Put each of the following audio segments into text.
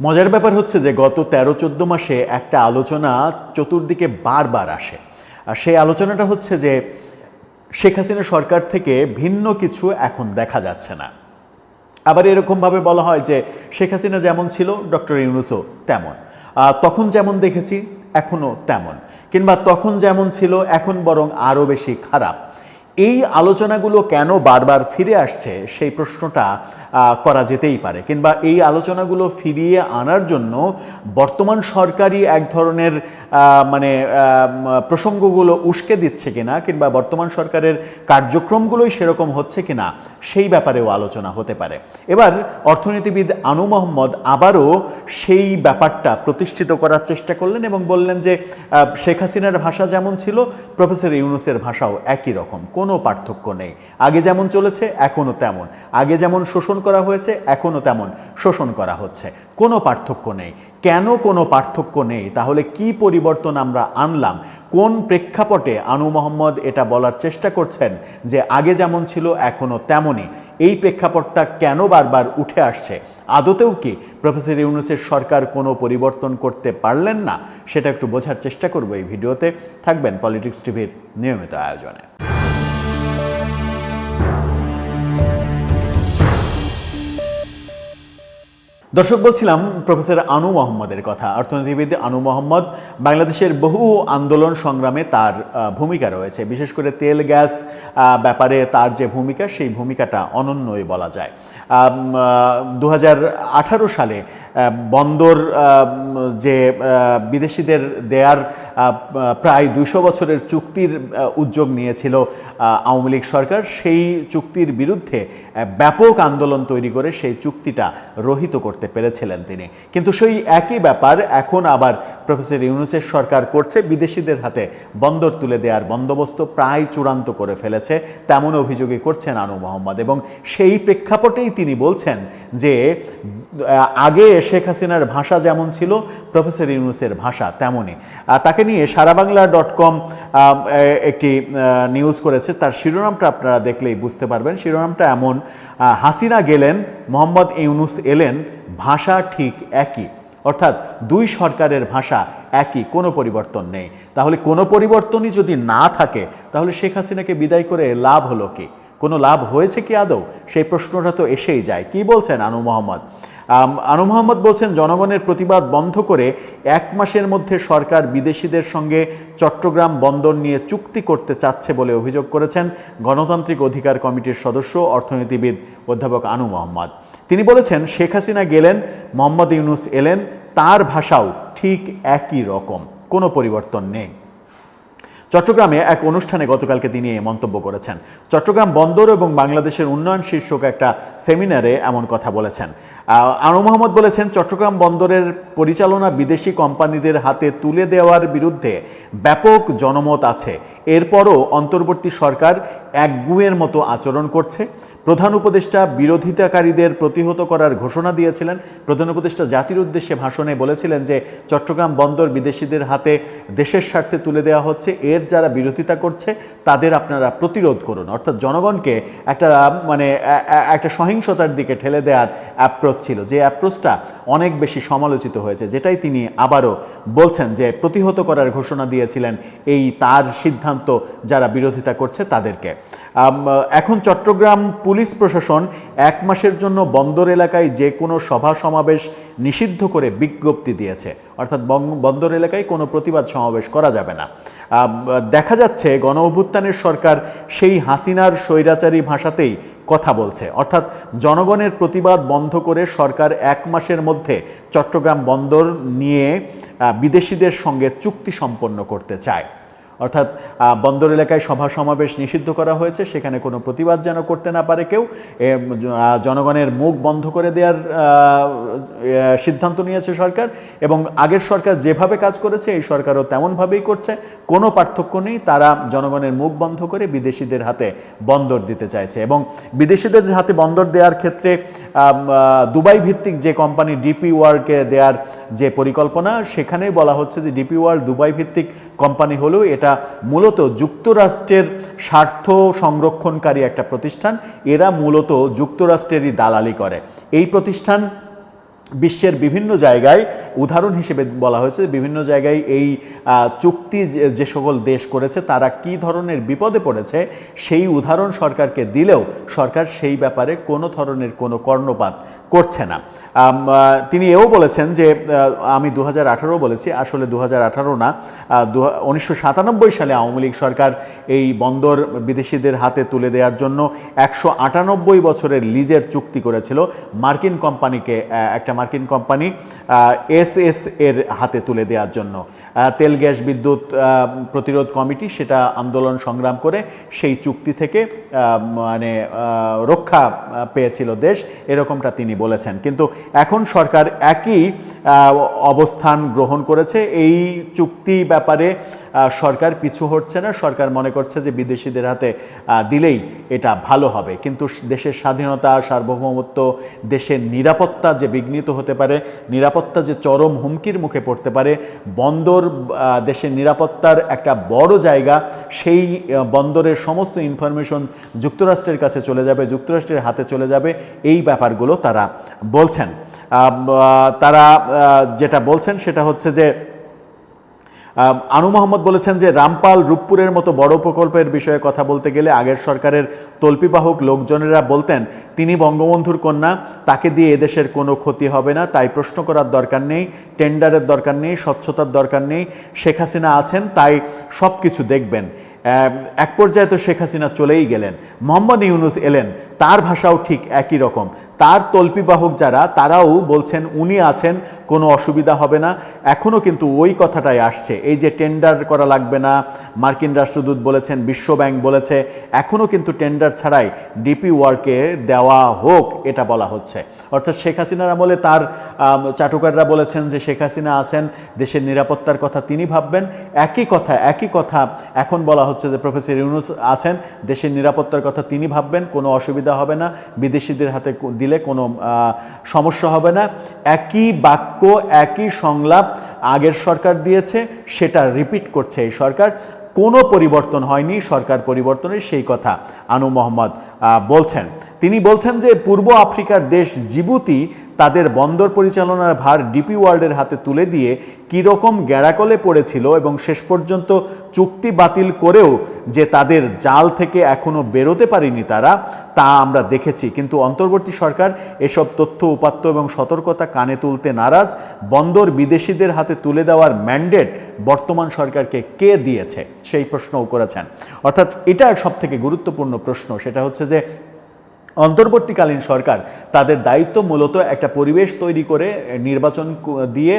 মজার ব্যাপার হচ্ছে যে গত তেরো, চোদ্দ মাসে একটা আলোচনা চতুর্দিকে বারবার আসে। আর সেই আলোচনাটা হচ্ছে যে শেখ হাসিনা সরকার থেকে ভিন্ন কিছু এখন দেখা যাচ্ছে না। আবার এরকমভাবে বলা হয় যে শেখ হাসিনা যেমন ছিল, ডক্টর ইউনুসও তেমন। তখন যেমন দেখেছি, এখনও তেমন। কিংবা তখন যেমন ছিল, এখন বরং আরও বেশি খারাপ। এই আলোচনাগুলো কেন বারবার ফিরে আসছে, সেই প্রশ্নটা করা যেতেই পারে। কিংবা এই আলোচনাগুলো ফিরিয়ে আনার জন্য বর্তমান সরকারই এক ধরনের মানে প্রসঙ্গগুলো উস্কে দিচ্ছে কিনা, কিংবা বর্তমান সরকারের কার্যক্রমগুলোই সেরকম হচ্ছে কিনা, সেই ব্যাপারেও আলোচনা হতে পারে। এবার অর্থনীতিবিদ আনু মোহাম্মদ আবারও সেই ব্যাপারটা প্রতিষ্ঠিত করার চেষ্টা করলেন এবং বললেন যে শেখ হাসিনার ভাষা যেমন ছিল, প্রফেসর ইউনুসের ভাষাও একই রকম। কোনো পার্থক্য নেই। আগে যেমন চলেছে, এখনও তেমন। আগে যেমন শোষণ করা হয়েছে, এখনও তেমন শোষণ করা হচ্ছে। কোনো পার্থক্য নেই। কেন কোনো পার্থক্য নেই? তাহলে কি পরিবর্তন আমরা আনলাম? কোন প্রেক্ষাপটে আনু মোহাম্মদ এটা বলার চেষ্টা করছেন যে আগে যেমন ছিল, এখনও তেমনই? এই প্রেক্ষাপটটা কেন বারবার উঠে আসছে? আদতেও কি প্রফেসর ইউনুসের সরকার কোনো পরিবর্তন করতে পারলেন না? সেটা একটু বোঝার চেষ্টা করব এই ভিডিওতে। থাকবেন পলিটিক্স টিভির নিয়মিত আয়োজনে। দর্শক, বলছিলাম প্রফেসর আনু মোহাম্মদের কথা। অর্থনীতিবিদ আনু মোহাম্মদ, বাংলাদেশের বহু আন্দোলন সংগ্রামে তার ভূমিকা রয়েছে। বিশেষ করে তেল, গ্যাস ব্যাপারে তার যে ভূমিকা, সেই ভূমিকাটা অনন্যই বলা যায়। দু হাজার আঠারো সালে বন্দর যে বিদেশিদের দেয়ার প্রায় দুশো বছরের চুক্তির উদ্যোগ নিয়েছিল আওয়ামী লীগ সরকার। সেই চুক্তির বিরুদ্ধে ব্যাপক আন্দোলন তৈরি করে সেই চুক্তিটা রহিত করতে পেরেছিলেন তিনি। কিন্তু সেই একই ব্যাপার এখন আবার প্রফেসর ইউনুসের সরকার করছে। বিদেশিদের হাতে বন্দর তুলে দেওয়ার বন্দোবস্ত প্রায় চূড়ান্ত করে ফেলেছে। তেমন অভিযোগই করছেন আনু মোহাম্মদ। এবং সেই প্রেক্ষাপটেই তিনি বলছেন যে আগে শেখ হাসিনার ভাষা যেমন ছিল, প্রফেসর ইউনুসের ভাষা তেমনই। তাকে নিয়ে সারা বাংলা ডট কম একটি নিউজ করেছে। তার শিরোনামটা আপনারা দেখলেই বুঝতে পারবেন। শিরোনামটা এমন হাসিনা গেলেন, মোহাম্মদ ইউনুস এলেন, ভাষা ঠিক একই। অর্থাৎ দুই সরকারের ভাষা একই, কোনো পরিবর্তন নেই। তাহলে কোনো পরিবর্তনই যদি না থাকে, তাহলে শেখ হাসিনাকে বিদায় করে লাভ হলো কি? কোনো লাভ হয়েছে কি আদৌ? সেই প্রশ্নটা তো এসেই যায়। কি বলছেন আনু মোহাম্মদ? আনু মোহাম্মদ বলছেন, জনগণের প্রতিবাদ বন্ধ করে এক মাসের মধ্যে সরকার বিদেশিদের সঙ্গে চট্টগ্রাম বন্দর নিয়ে চুক্তি করতে চাচ্ছে বলে অভিযোগ করেছেন গণতান্ত্রিক অধিকার কমিটির সদস্য অর্থনীতিবিদ অধ্যাপক আনু মোহাম্মদ। তিনি বলেছেন, শেখ হাসিনা গেলেন, মোহাম্মদ ইউনুস এলেন, তার ভাষাও ঠিক একই রকম, কোনো পরিবর্তন নেই। চট্টগ্রামে এক অনুষ্ঠানে গতকালকে তিনি এই মন্তব্য করেছেন। চট্টগ্রাম বন্দর এবং বাংলাদেশের উন্নয়ন শীর্ষক একটা সেমিনারে এমন কথা বলেছেন। আনু মোহাম্মদ বলেছেন, চট্টগ্রাম বন্দরের পরিচালনা বিদেশি কোম্পানিদের হাতে তুলে দেওয়ার বিরুদ্ধে ব্যাপক জনমত আছে। এরপরও অন্তর্বর্তী সরকার একগুয়ের মতো আচরণ করছে। প্রধান উপদেষ্টা বিরোধিতাকারীদের প্রতিহত করার ঘোষণা দিয়েছিলেন। প্রধান উপদেষ্টা জাতির উদ্দেশ্যে ভাষণে বলেছিলেন যে, চট্টগ্রাম বন্দর বিদেশিদের হাতে দেশের স্বার্থে তুলে দেওয়া হচ্ছে। এর যারা বিরোধিতা করছে, তাদের আপনারা প্রতিরোধ করুন। অর্থাৎ জনগণকে একটা মানে একটা সহিংসতার দিকে ঠেলে দেওয়ার অ্যাপ্রোচ ছিল। যে অ্যাপ্রোচটা অনেক বেশি সমালোচিত হয়েছে, যেটাই তিনি আবারও বলছেন যে, প্রতিহত করার ঘোষণা দিয়েছিলেন এই তার সিদ্ধান্ত যারা বিরোধিতা করছে তাদেরকে। এখন চট্টগ্রাম পুলিশ প্রশাসন এক মাসের জন্য বন্দর এলাকায় যে কোনো সভা সমাবেশ নিষিদ্ধ করে বিজ্ঞপ্তি দিয়েছে। অর্থাৎ বন্দর এলাকায় কোনো প্রতিবাদ সমাবেশ করা যাবে না। দেখা যাচ্ছে গণ অভ্যুত্থানের সরকার সেই হাসিনার স্বৈরাচারী ভাষাতেই কথা বলছে। অর্থাৎ জনগণের প্রতিবাদ বন্ধ করে সরকার এক মাসের মধ্যে চট্টগ্রাম বন্দর নিয়ে বিদেশিদের সঙ্গে চুক্তি সম্পন্ন করতে চায়। অর্থাৎ বন্দর এলাকায় সভা সমাবেশ নিষিদ্ধ করা হয়েছে, সেখানে কোনো প্রতিবাদ যেন করতে না পারে কেউ জনগণের মুখ বন্ধ করে দেওয়ার সিদ্ধান্ত নিয়েছে সরকার, এবং আগের সরকার যেভাবে কাজ করেছে, এই সরকারও তেমনভাবেই করছে, কোনো পার্থক্য নেই, তারা জনগণের মুখ বন্ধ করে বিদেশিদের হাতে বন্দর দিতে চাইছে, এবং বিদেশিদের হাতে বন্দর দেওয়ার ক্ষেত্রে দুবাই ভিত্তিক যে কোম্পানি ডিপি ওয়ার্ল্ডকে দেওয়ার যে পরিকল্পনা, সেখানেই বলা হচ্ছে যে ডিপি ওয়ার্ল্ড দুবাই ভিত্তিক কোম্পানি হলেও এটা মূলত যুক্তরাষ্ট্রের স্বার্থ সংরক্ষণকারী একটা প্রতিষ্ঠান। এরা মূলত যুক্তরাষ্ট্রেরই দালালি করে। এই প্রতিষ্ঠান বিশ্বের বিভিন্ন জায়গায় উদাহরণ হিসেবে বলা হয়েছে, বিভিন্ন জায়গায় এই চুক্তি যে- সকল দেশ করেছে, তারা কি ধরনের বিপদে পড়েছে, সেই উদাহরণ সরকারকে দিলেও সরকার সেই ব্যাপারে কোনো ধরনের কোনো কর্ণপাত করছে না। তিনি এও বলেছেন যে আমি দু হাজার আঠারো বলেছি, আসলে দু হাজার আঠারো না উনিশশো সাতানব্বই সালে আওয়ামী লীগ সরকার এই বন্দর বিদেশিদের হাতে তুলে দেওয়ার জন্য একশো আটানব্বই বছরের লিজের চুক্তি করেছিল। মার্কিন কোম্পানিকে একটা মার্কিন কোম্পানি এস এস এর হাতে তুলে দেওয়ার জন্য। তেল, গ্যাস, বিদ্যুৎ প্রতিরোধ কমিটি সেটা আন্দোলন সংগ্রাম করে সেই চুক্তি থেকে মানে রক্ষা পেয়েছিল দেশ, এরকমটা তিনি বলেছেন। কিন্তু এখন সরকার একই অবস্থান গ্রহণ করেছে। এই চুক্তি ব্যাপারে সরকার পিছু হচ্ছে না। সরকার মনে করছে যে বিদেশিদের হাতে দিলেই এটা ভালো হবে। কিন্তু দেশের স্বাধীনতা, সার্বভৌমত্ব, দেশের নিরাপত্তা যে বিঘ্নিত হতে পারে, নিরাপত্তা যে চরম হুমকির মুখে পড়তে পারে, বন্দর দেশের নিরাপত্তার একটা বড় জায়গা, সেই বন্দরের সমস্ত ইনফরমেশন যুক্তরাষ্ট্রের কাছে চলে যাবে, যুক্তরাষ্ট্রের হাতে চলে যাবে, এই ব্যাপারগুলো তারা বলছেন। তারা যেটা বলছেন সেটা হচ্ছে যে আনু মোহাম্মদ বলেছেন যে রামপাল রূপপুরের মতো বড় প্রকল্পের বিষয়ে কথা বলতে গেলে আগের সরকারের তল্পিবাহক লোকজনেরা বলতেন, তিনি বঙ্গবন্ধুর কন্যা, তাকে দিয়ে এদেশের কোনো ক্ষতি হবে না, তাই প্রশ্ন করার দরকার নেই, টেন্ডারের দরকার নেই, স্বচ্ছতার দরকার নেই, শেখ হাসিনা আছেন, তাই সব কিছু দেখবেন। এক পর্যায়ে তো শেখ হাসিনা চলেই গেলেন। মোহাম্মদ ইউনুস এলেন, তার ভাষাও ঠিক একই রকম। তার তল্পিবাহক যারা, তারাও বলছেন উনি আছেন, কোনো অসুবিধা হবে না। এখনও কিন্তু ওই কথাটাই আসছে। এই যে টেন্ডার করা লাগবে না, মার্কিন রাষ্ট্রদূত বলেছেন বিশ্বব্যাংক বলেছে এখনও কিন্তু টেন্ডার ছাড়াই ডিপি ওয়ার্কে দেওয়া হোক, এটা বলা হচ্ছে। অর্থাৎ শেখ হাসিনার আমলে তার চাটুকাররা বলেছেন যে শেখ হাসিনা আছেন, দেশের নিরাপত্তার কথা তিনি ভাববেন। একই কথা একই কথা এখন বলা হচ্ছে যে প্রফেসর ইউনুস আছেন, দেশের নিরাপত্তার কথা তিনি ভাববেন, কোনো অসুবিধা হবে না, বিদেশিদের হাতে দিলে কোনো সমস্যা হবে না। একই বাক্য, একই সংলাপ আগের সরকার দিয়েছে, সেটা রিপিট করছে এই সরকার। কোনো পরিবর্তন হয়নি, সরকার পরিবর্তনের সেই কথা। আনু মোহাম্মদ বলছেন। তিনি বলছেন যে পূর্ব আফ্রিকার দেশ জিবুতি তাদের বন্দর পরিচালনার ভার ডিপি ওয়ার্ল্ডের হাতে তুলে দিয়ে কীরকম গ্যাড়াকলে পড়েছিল এবং শেষ পর্যন্ত চুক্তি বাতিল করেও যে তাদের জাল থেকে এখনও বেরোতে পারেনি তারা, তা আমরা দেখেছি। কিন্তু অন্তর্বর্তী সরকার এসব তথ্য, উপাত্ত এবং সতর্কতা কানে তুলতে নারাজ। বন্দর বিদেশিদের হাতে তুলে দেওয়ার ম্যান্ডেট বর্তমান সরকারকে কে দিয়েছে? সেই প্রশ্নও করেছেন। অর্থাৎ এটা সবথেকে গুরুত্বপূর্ণ প্রশ্ন। সেটা হচ্ছে যে অন্তর্বর্তীকালীন সরকার তাদের দায়িত্ব মূলত একটা পরিবেশ তৈরি করে নির্বাচন দিয়ে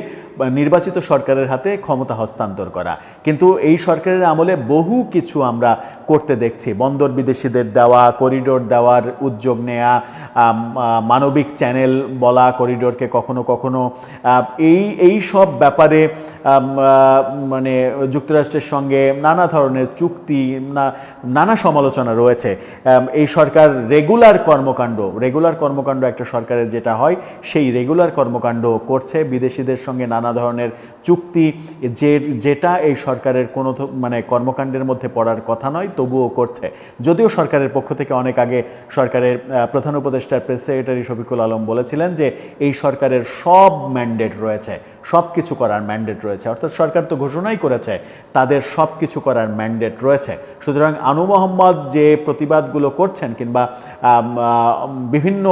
নির্বাচিত সরকারের হাতে ক্ষমতা হস্তান্তর করা। কিন্তু এই সরকারের আমলে বহু কিছু আমরা করতে দেখছি। বন্দর বিদেশিদের দেওয়া, করিডোর দেওয়ার উদ্যোগ নেয়া মানবিক চ্যানেল বলা, করিডোরকে কখনো কখনো এই এই সব ব্যাপারে মানে যুক্তরাষ্ট্রের সঙ্গে নানা ধরনের চুক্তি নানা সমালোচনা রয়েছে। এই সরকার রেগুলার কর্মকাণ্ড। রেগুলার কর্মকাণ্ড একটা সরকারের যেটা হয়, সেই রেগুলার কর্মকাণ্ড করছে। বিদেশিদের সঙ্গে নানা ধরনের চুক্তি, যে, যেটা এই সরকারের কোনো মানে কর্মকাণ্ডের মধ্যে পড়ার কথা নয়, তবুও করছে। যদিও সরকারের পক্ষ থেকে অনেক আগে সরকারের প্রধান উপদেষ্টার প্রেস সেক্রেটারি শফিকুল আলম বলেছিলেন যে, এই সরকারের সব ম্যান্ডেট রয়েছে, সব কিছু করার ম্যান্ডেট রয়েছে। অর্থাৎ সরকার তো ঘোষণাই করেছে, তাদের সব কিছু করার ম্যান্ডেট রয়েছে। সুতরাং আনু মোহাম্মদ যে প্রতিবাদগুলো করছেন কিংবা বিভিন্ন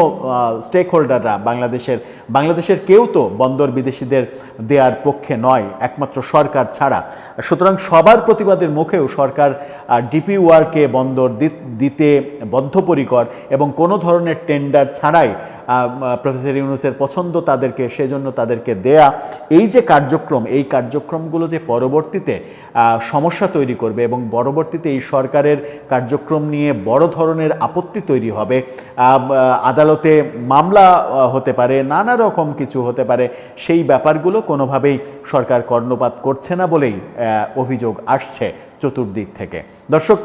স্টেক হোল্ডাররা বাংলাদেশের বাংলাদেশের কেউ তো বন্দর বিদেশিদের দেওয়ার পক্ষে নয়, একমাত্র সরকার ছাড়া। সুতরাং সবার প্রতিবাদের মুখেও সরকার ডিপি ওয়ার্কে বন্দর দিতে বদ্ধপরিকর এবং কোনো ধরনের টেন্ডার ছাড়াই প্রফেসর ইউনুসের পছন্দ তাদেরকে, সেজন্য তাদেরকে দেয়া। এই যে কার্যক্রম, এই কার্যক্রমগুলো যে পরবর্তীতে সমস্যা তৈরি করবে এবং পরবর্তীতে এই সরকারের কার্যক্রম নিয়ে বড় ধরনের আপত্তি তৈরি হবে আদালতে মামলা হতে পারে, নানা রকম কিছু হতে পারে, সেই ব্যাপারগুলো কোনোভাবেই সরকার কর্ণপাত করছে না বলেই অভিযোগ আসছে। চতুর্দিক থেকে। দর্শক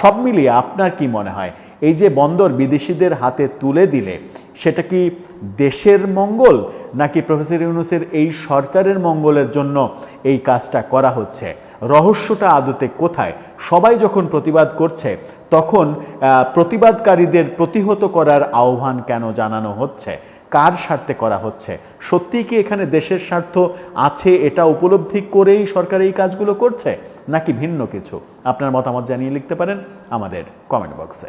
সব মিলিয়ে আপনার কি মনে হয়? এই যে বন্দর বিদেশিদের হাতে তুলে দিলে, সেটা কি দেশের মঙ্গল, নাকি প্রফেসর ইউনুসের এই সরকারের মঙ্গলের জন্য এই কাজটা করা হচ্ছে? রহস্যটা আদতে কোথায়? সবাই যখন প্রতিবাদ করছে, তখন প্রতিবাদকারীদের প্রতিহত করার আহ্বান কেন জানানো হচ্ছে? কার স্বার্থে করা হচ্ছে? সত্যিই কি এখানে দেশের স্বার্থ আছে এটা উপলব্ধি করেই সরকার এই কাজগুলো করছে? নাকি ভিন্ন কিছু? আপনার মতামত জানিয়ে লিখতে পারেন আমাদের কমেন্ট বক্সে